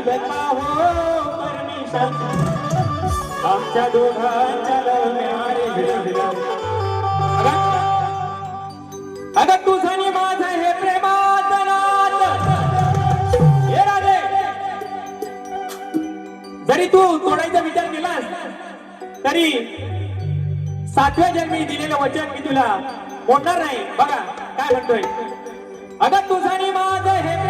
का हो परमिशन आमच्या दोघांच्या love अगं तुझं आणि माझं हे प्रेमात नातं. हे राधे. जरी तू तोडायचा विचार केलास तरी सातव्या जन्मी दिलेलं वचन मी तुला बोलणार नाही. बघा काय म्हणतोय? अगं तुझं आणि माझं हे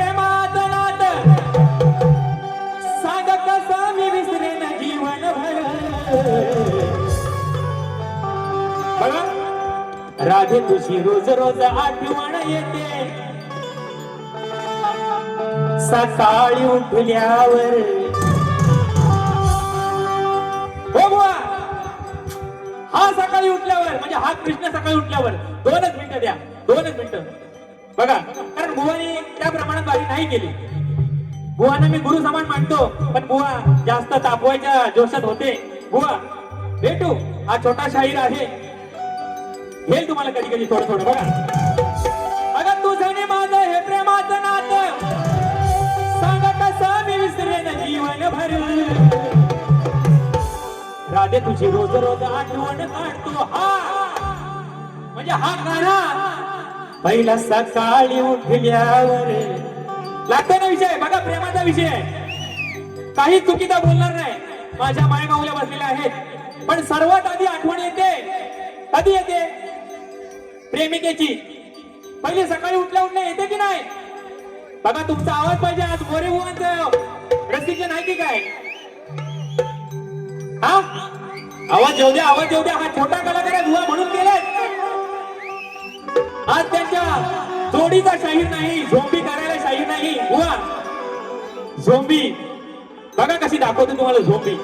राधे तुझी रोज रोज आठवण येते. सकाळी उठल्यावर हो बुवा. हा सकाळी उठल्यावर म्हणजे हा कृष्ण सकाळी उठल्यावर दोनच मिनिटं द्या दोनच मिनिटं. बघा कारण बुवाने त्या प्रमाणात बाजी नाही केली. बुवाना मी गुरु समान मानतो पण बुवा जास्त तापवायच्या जोशात होते. बुवा भेटू हा छोटा शाहीर आहे. येईल तुम्हाला कधी कधी थोडं थोडं बघा. अगं तुझं माझं हे प्रेमाचं नातं. सांगा कसं मी विसरेन जीवन भर राधे तुझी रोज रोज आठवण काढतो. हा. म्हणजे हा गाणा. पहिला सकाळी उठल्यावर. लागतो ना विषय? बघा प्रेमाचा विषय. काही चुकीचा बोलणार नाही. माझ्या मायमाऊल्या बसलेल्या आहेत. पण सर्वात आधी आठवण येते. कधी येते? प्रेमिकेची. पहिले सकाळी उठल्या उठल्या येते की नाही? बघा तुमचा आवाज पाहिजे आज. गोरे बुवांचं प्रशिक्षण आहे की काय? हा? आवाज येऊ द्या आवाज येऊ द्या. हा छोटा कलाकार आहे बुवा म्हणून गेले आज त्यांच्या जोडीचा शाहीर नाही झोंबी करायला शाहीर नाही. बुवा झोंबी. बघा कशी दाखवते तुम्हाला झोंबी.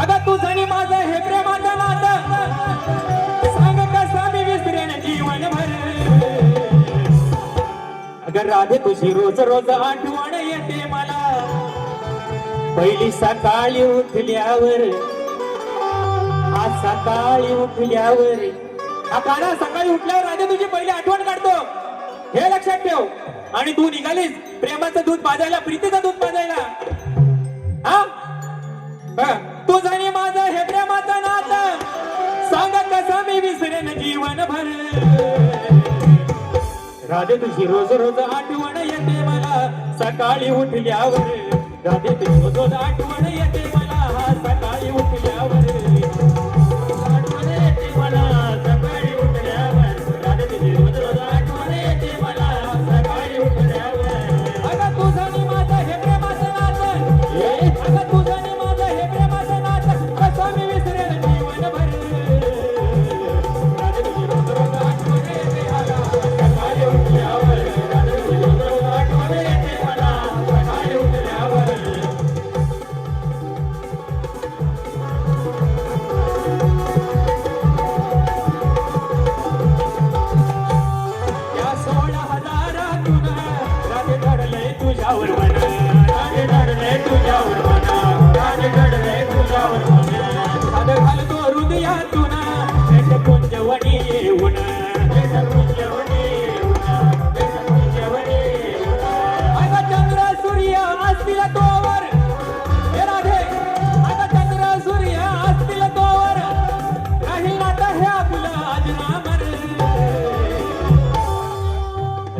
अगं तुझं आणि माझं हे प्रेमाचं नातं. राधे तुझी रोज रोज आठवण येते मला. पहिली सकाळी उठल्यावर आज सकाळी उठल्यावर. हा सकाळी उठल्यावर राधे तुझी पहिली आठवण काढतो. हे लक्षात ठेव. आणि तू निघालीस प्रेमाचं दूध पाजायला प्रीतीचं दूध पाजायला हा? बघ, तुझं आणि माझं हे प्रेमाचं नातं. सांग कसं मी विसरेन जीवन भर राधे तुझी रोज रोज आठवण येते मला. सकाळी उठल्यावर राधे तुझी रोज रोज आठवण येते मला. तुझ्यावर साध घालतो हृदयातून कुंजवणी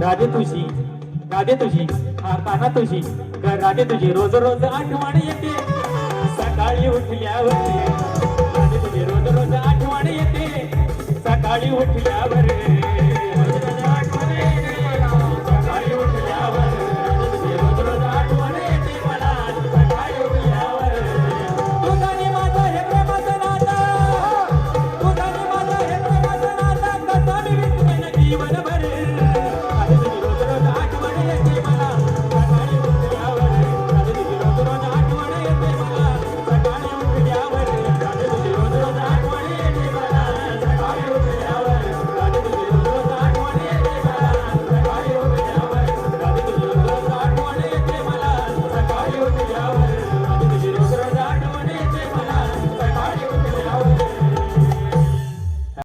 राधे तुझी राधे तुझी हा काना तुझी ग राधे तुझी रोज रोज आठवण येते. सकाळी उठल्यावर राधे तुझी रोज रोज आठवण येते. सकाळी उठल्यावर